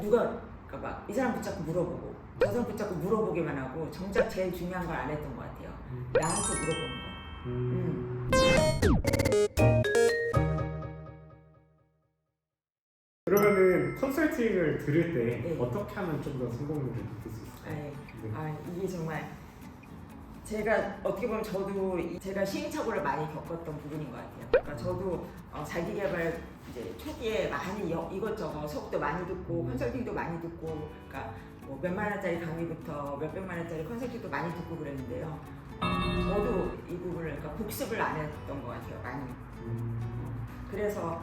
누가 그러니까 막 이 사람 붙잡고 물어보고 저 사람 붙잡고 물어보기만 하고 정작 제일 중요한 걸 안 했던 것 같아요. 음. 나한테 물어보는 거. 음. 그러면은 컨설팅을 들을 때 네. 어떻게 하면 좀 더 성공률을 높일 수 있을까요? 아이, 네. 아 이게 정말 제가 어떻게 보면 저도 이- 제가 시행착오를 많이 겪었던 부분인 것 같아요. 그러니까 저도 어, 자기 개발 이제 초기에 많이 여- 이것저것 수업도 많이 듣고 음. 컨설팅도 많이 듣고, 그러니까 뭐 몇만 원짜리 강의부터 몇 백만 원짜리 컨설팅도 많이 듣고 그랬는데요. 저도 이 부분을 그러니까 복습을 안 했던 것 같아요. 많이. 음. 그래서 어,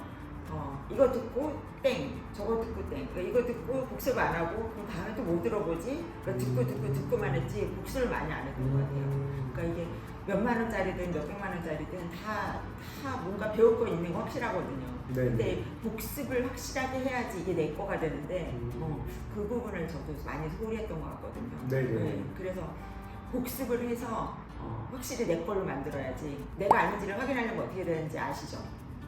이거 듣고 땡, 저거 듣고 땡, 그러니까 이거 듣고 복습 안 하고 그럼 다음에 또뭐 들어보지? 그러니까 듣고 듣고 듣고만 했지 복습을 많이 안 했던 것 같아요. 음. 그러니까 이게 몇만 원짜리든 몇백만 원짜리든 다, 다 뭔가 배울 거 있는 거 확실하거든요. 네. 근데 복습을 확실하게 해야지 이게 내 거가 되는데 음. 어, 그 부분을 저도 많이 소홀히 했던 것 같거든요. 네네. 그래서 복습을 해서 어, 확실히 내 걸로 만들어야지 내가 아닌지를 확인하려면 어떻게 되는지 아시죠?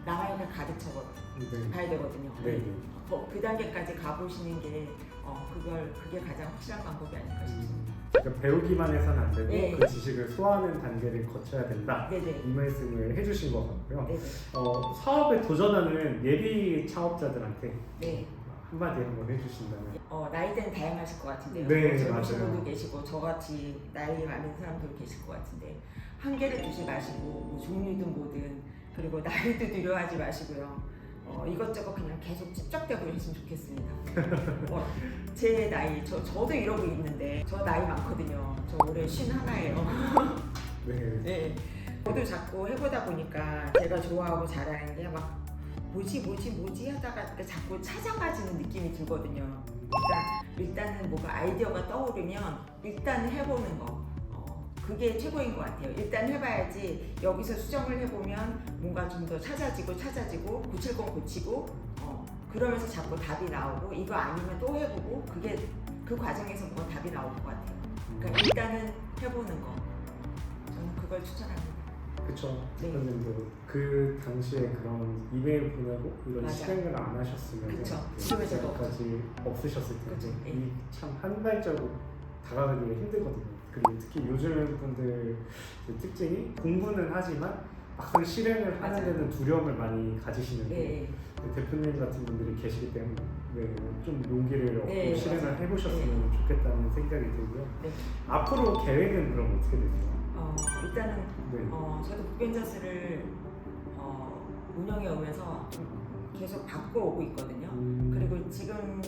남에게 가르쳐 네. 가야 되거든요. 네. 어, 그 단계까지 가보시는 게 어, 그걸 그게 가장 확실한 방법이 아닐까 싶습니다. 음. 그러니까 배우기만 해서는 안 되고 네. 그 지식을 소화하는 단계를 거쳐야 된다. 네네. 이 말씀을 해주신 것 같고요. 네네. 어, 사업에 도전하는 예비 창업자들한테 네. 한마디 한번 해주신다면. 어, 나이대는 다양하실 것 같은데요. 네, 젊으신 맞아요. 분도 계시고 저같이 나이 많은 사람도 계실 것 같은데 한계를 두지 마시고 뭐 종류든 뭐든 그리고 나이도 두려워하지 마시고요. 어, 이것저것 그냥 계속 찝쩍대고 이랬으면 좋겠습니다. 어, 제 나이 저 저도 이러고 있는데 저 나이 많거든요. 저 올해 쉰 하나예요. 네. 네. 저도 자꾸 해보다 보니까 제가 좋아하고 잘하는 게 막 뭐지 뭐지 뭐지 하다가 자꾸 찾아가지는 느낌이 들거든요. 그러니까 일단은 뭐가 아이디어가 떠오르면 일단 해보는 거. 어, 그게 최고인 것 같아요. 일단 해봐야지 여기서 수정을 해보면 뭔가 좀 더 찾아지고 찾아지고 고칠 건 고치고 어, 그러면서 자꾸 답이 나오고 이거 아니면 또 해보고 그게 그 과정에서 뭔가 답이 나올 것 같아요. 그러니까 일단은 해보는 거. 저는 그걸 추천합니다. 그쵸. 네. 대표님도 그 당시에 그런 이메일 보내고 이런 맞아요. 실행을 안 하셨으면 그쵸. 지금의 제가 까지 없으셨을 텐데 그쵸. 예. 이참 한 발자국 다가가기가 힘들거든요. 그리고 특히 요즘 분들 그 특징이 공부는 하지만 막상 실행을 하는. 데는 두려움을 많이 가지시는데 네. 대표님 같은 분들이 계시기 때문에 네, 좀 용기를 얻고 네, 실행을 맞아요. 해보셨으면 좋겠다는 생각이 들고요. 네. 앞으로 계획은 그럼 어떻게 되세요? 어, 일단은 네. 어, 저도 북벤저스를 어, 운영해 오면서 좀 계속 바꿔 오고 있거든요. 음, 그리고 지금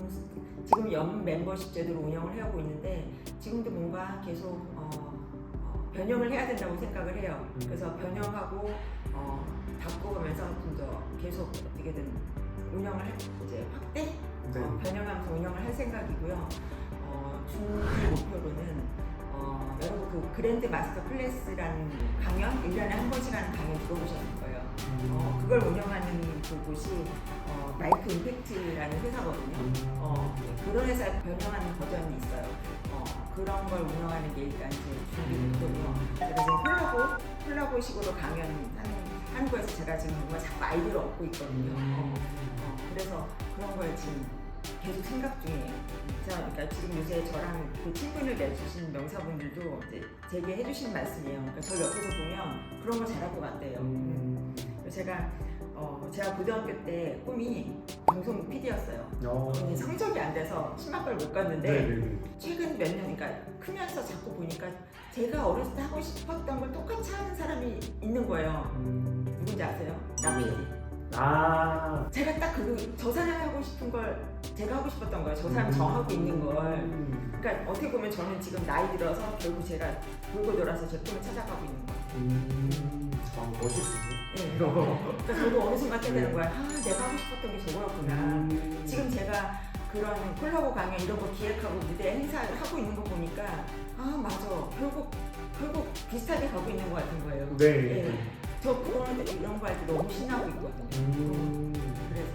지금 연 멤버십 제도로 운영을 해오고 있는데 지금도 뭔가 계속 어, 어, 변형을 해야 된다고 생각을 해요. 음. 그래서 변형하고 어, 바꿔가면서 좀 더 계속 어떻게든 운영을 할- 이제 확대 네. 어, 변형하면서 운영을 할 생각이고요. 어, 중기 목표로는 어, 여러분 그 그랜드 마스터 클래스라는 강연 1년에 한 번씩 하는 강연 들어보셨을 거예요. 음. 어, 그걸 운영하는 그 곳이 어, 마이크 임팩트라는 회사거든요. 어, 그런 회사에 변형하는 버전이 있어요. 어, 그런 걸 운영하는 게 일단 제 준비 목표고요. 제가 지금 콜라보, 콜라보식으로 강연하는 하는 거에서 제가 지금 뭔가 자꾸 아이디어를 얻고 있거든요. 어, 어, 그래서 그런 걸 지금 계속 생각 중이에요. 제가 그러니까 지금 요새 저랑 그 친분을 맺으신 명사분들도 이제 제게 해주신 말씀이에요. 그러니까 저 옆에서 보면 그런 걸 잘할 것 같대요. 음. 제가 어, 제가 고등학교 때 꿈이 방송 PD였어요. 어. 근데 성적이 안 돼서 신학과를 못 갔는데 네네네. 최근 몇 년, 그러니까 크면서 자꾸 보니까 제가 어렸을 때 하고 싶었던 걸 똑같이 하는 사람이 있는 거예요. 음. 누군지 아세요? 나 PD. 아. 제가 딱 그 저 사람이 하고 싶은 걸 제가 하고 싶었던 거예요. 저 사람 저 하고 있는 걸. 음. 그러니까 어떻게 보면 저는 지금 나이 들어서 결국 제가 돌고 돌아서 제 꿈을 찾아가고 있는 거예요. 음. 아, 멋있으세요? 네. 그러니까 저도 어느 순간 깨달은 네. 거야. 아, 내가 하고 싶었던 게 저거였구나. 음. 지금 제가 그런 콜라보 강연 이런 거 기획하고 무대 행사를 하고 있는 거 보니까 아 맞아 결국 결국 비슷하게 가고 있는 것 같은 거예요. 네. 예. 저 그런 이런 거 할 때 너무 신나고 있거든요. 음. 그래서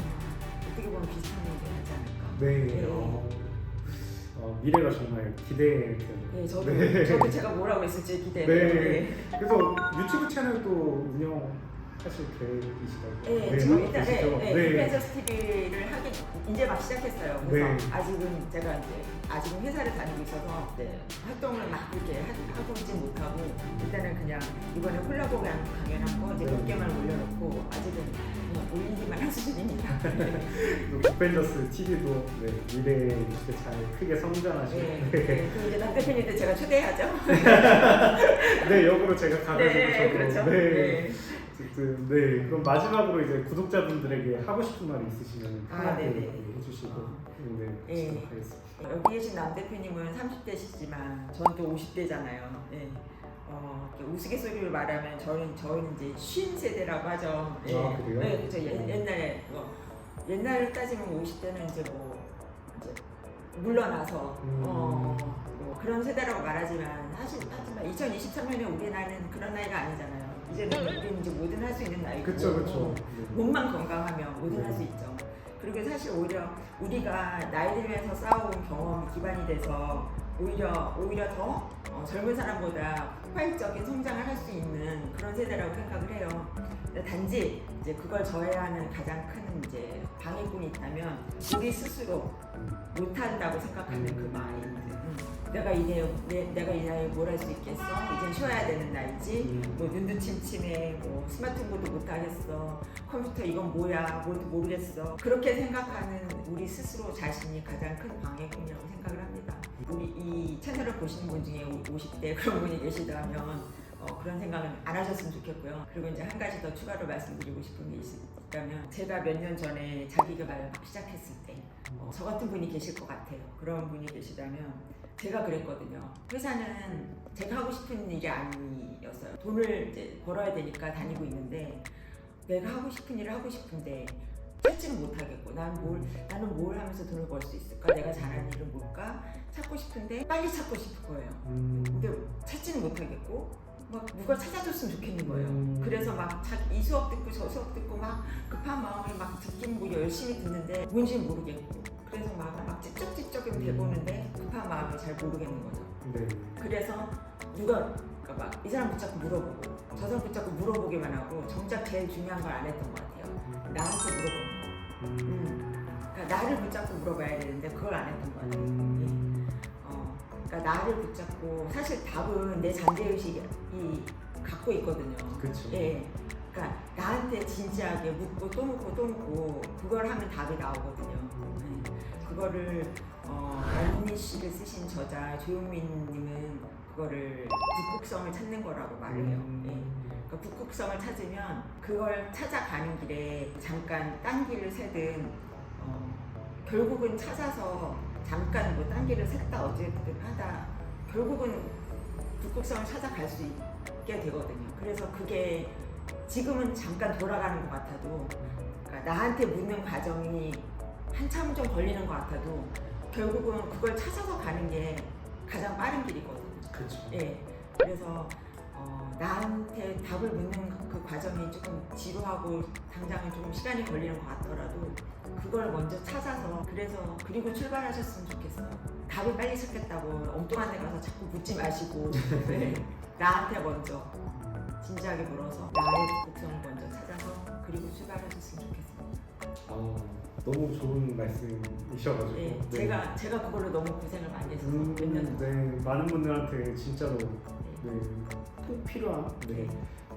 아, 어떻게 보면 비슷한 일을 하지 않을까. 네. 네. 어. 어, 미래가 정말 기대되는. 네, 저도 네. 저도 제가 뭐라고 했을지 기대돼요. 네. 네. 그래서 유튜브 채널도 운영 하실 계획이시다고. 네, 지금 하고 일단 계시죠? 네, 네, 디펜서스 TV를 하기 이제 막 시작했어요. 그래서 네. 아직은 제가 이제 아직은 회사를 다니고 있어서 네, 활동을 막 이렇게 하- 하고 있지 못하고 일단은 그냥 이번에 콜라보 강- 강연한 거 이제 몇 네. 개만 올려놓고 아직은 그냥 올리기만 한 수준입니다. 굿벤져스 TV도 네, 미래에 이렇게 잘 크게 성장하시고 네, 네, 그 이제 남 대표님도 제가 초대하죠. 네, 역으로 제가 가가지고 네, 저도 그렇죠. 네. 네. 어쨌든 네 그럼 마지막으로 이제 구독자분들에게 하고 싶은 말 있으시면 아, 네네. 해주시고 네 예. 시작하겠습니다. 여기 계신 남 대표님은 30대시지만 저는 또 50대잖아요. 예. 어, 이렇게 우스갯소리로 말하면 저는 저는 이제 쉰 세대라고 하죠. 예. 아, 그래요? 네, 그렇죠. 옛, 음. 옛날에 뭐, 옛날 따지면 50대는 이제 뭐 이제 물러나서 음. 어, 뭐 그런 세대라고 말하지만 사실 하지만 2023년에 우리 나이는 그런 나이가 아니잖아요. 이제는 우리는 이제 뭐든 할 수 있는 나이고 그쵸 그쵸. 어, 네. 몸만 건강하면 뭐든 네. 할수 있죠. 그리고 사실 오히려 우리가 나이 들면서 쌓아온 경험이 기반이 돼서 오히려 오히려 더 어, 젊은 사람보다 폭발적인 성장을 할 수 있는 그런 세대라고 생각을 해요. 근데 단지 이제 그걸 저해하는 가장 큰 이제 방해꾼이 있다면 우리 스스로 음. 못한다고 생각하는 그 음. 마인드. 음. 내가 이 나이 내, 내가 이 나이에 뭘 할 수 있겠어? 이젠 쉬어야 되는 나이지. 음. 뭐 눈도 침침해, 뭐 스마트폰도 못 하겠어, 컴퓨터 이건 뭐야, 뭘도 모르겠어. 그렇게 생각하는 우리 스스로 자신이 가장 큰 방해꾼이라고 생각을 합니다. 우리 이 채널을 보시는 분 중에 50대 그런 분이 계시다면 어, 그런 생각은 안 하셨으면 좋겠고요. 그리고 이제 한 가지 더 추가로 말씀드리고 싶은 게 있다면 제가 몇 년 전에 자기 개발을 막 시작했을 때 어, 저 같은 분이 계실 것 같아요. 그런 분이 계시다면 제가 그랬거든요. 회사는 제가 하고 싶은 일이 아니었어요. 돈을 이제 벌어야 되니까 다니고 있는데 내가 하고 싶은 일을 하고 싶은데 찾지는 못하겠고 난 뭘, 나는 뭘 하면서 돈을 벌 수 있을까? 내가 잘하는 일은 뭘까? 찾고 싶은데 빨리 찾고 싶은 거예요. 음. 근데 찾지는 못하겠고 막 누가 찾아줬으면 좋겠는 거예요. 음. 그래서 막 이 수업 듣고 저 수업 듣고 막 급한 마음에 막 듣긴 뭐 열심히 듣는데 뭔지는 모르겠고 그래서 막, 막 찝쩍찝쩍 대보는데 급한 마음에 잘 모르겠는 거죠. 네. 그래서 누가 그러니까 막 이 사람 붙잡고 물어보고 저 사람 붙잡고 물어보기만 하고 정작 제일 중요한 걸 안 했던 것 같아요. 나한테 물어보는 거. 음. 그러니까 나를 붙잡고 물어봐야 되는데 그걸 안 했던 것 같아요. 음. 어, 그러니까 나를 붙잡고 사실 답은 내 잠재의식이 갖고 있거든요. 그쵸. 예. 그러니까 나한테 진지하게 묻고 또 묻고 또 묻고 그걸 하면 답이 나오거든요. 예. 그거를 어, 알미 씨를 쓰신 저자 조용민님은 그거를 북극성을 찾는 거라고 말해요. 음. 예. 그러니까 북극성을 찾으면 그걸 찾아가는 길에 잠깐 딴 길을 새든 어, 결국은 찾아서 잠깐 뭐 딴 길을 샜다 어쨌든 하다 결국은 북극성을 찾아갈 수 있게 되거든요. 그래서 그게 지금은 잠깐 돌아가는 것 같아도 그러니까 나한테 묻는 과정이 한참 좀 걸리는 것 같아도 결국은 그걸 찾아서 가는 게 가장 빠른 길이거든요. 그쵸. 예. 그래서 어, 나한테 답을 묻는 그 과정이 조금 지루하고 당장은 조금 시간이 걸리는 것 같더라도 그걸 먼저 찾아서 그래서 그리고 출발하셨으면 좋겠어요. 답을 빨리 찾겠다고 엉뚱한 데 가서 자꾸 묻지 마시고 네. 나한테 먼저 진지하게 물어서 나의 북극성을 먼저 찾아서 그리고 출발하셨으면. 아, 너무 좋은 말씀이셔가지고. 예, 네. 제가 제가 그걸로 너무 고생을 많이 했어서 음, 몇 년. 네, 많은 분들한테 진짜로 네. 네, 꼭 필요한 네, 네.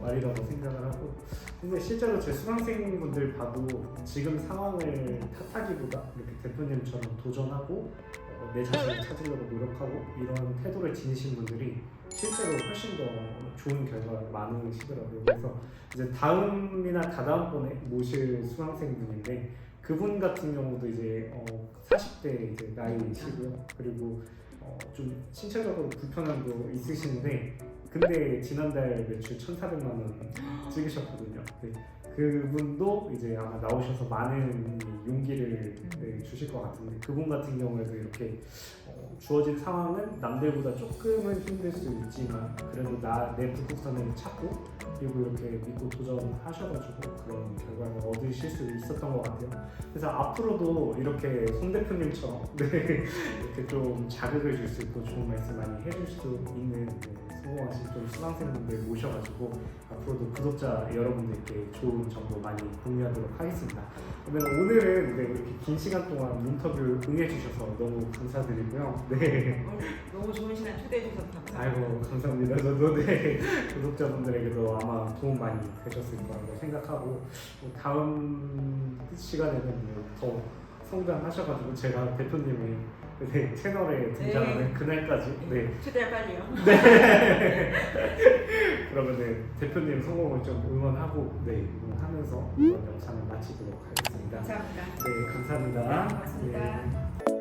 말이라고 생각을 하고 근데 실제로 제 수강생분들 봐도 지금 상황을 탓하기보다 이렇게 대표님처럼 도전하고 어, 내 자신을 찾으려고 노력하고 이런 태도를 지니신 분들이 실제로 훨씬 더 좋은 결과가 많으시더라고요 그래서 이제 다음이나 다다음번에 모실 수강생분인데 그분 같은 경우도 이제 어, 40대 이제 나이시고요 그리고 어, 좀 신체적으로 불편함도 있으신데 근데 지난달 매출 1,400만 원 찍으셨거든요. 네. 그분도 이제 아마 나오셔서 많은 이 용기를 음. 네, 주실 것 같은데 그분 같은 경우에도 이렇게 어, 주어진 상황은 남들보다 조금은 힘들 수 있지만 그래도 나 내 북극선을 찾고 그리고 이렇게 믿고 도전하셔가지고 그런 결과를 얻으실 수 있었던 것 같아요. 그래서 앞으로도 이렇게 송 대표님처럼 네, 이렇게 좀 자극을 줄 수 있고 좋은 말씀 많이 해줄 수 있는 네, 성공하신 좀 수강생분들 모셔가지고 앞으로도 구독자 여러분들께 좋은 정보 많이 공유하도록 하겠습니다. 그러면 오늘은 네, 이렇게 긴 시간 동안 인터뷰 응해주셔서 너무 감사드리고요. 네. 오늘 너무 좋은 시간 초대해 주셔서 감사합니다. 아이고 감사합니다. 저도 네 구독자분들에게도 아마 도움 많이 되셨을 거라고 생각하고 또 다음 시간에는 네, 더 성장하셔가지고 제가 대표님의 네, 채널에 등장하는 네. 그날까지 네 초대할 빨리요. 그러면 네, 대표님 성공을 좀 응원하고 네 응원하면서 이번 영상을 마치도록 하겠습니다. 감사합니다. 네 감사합니다. 네, 고맙습니다. 네.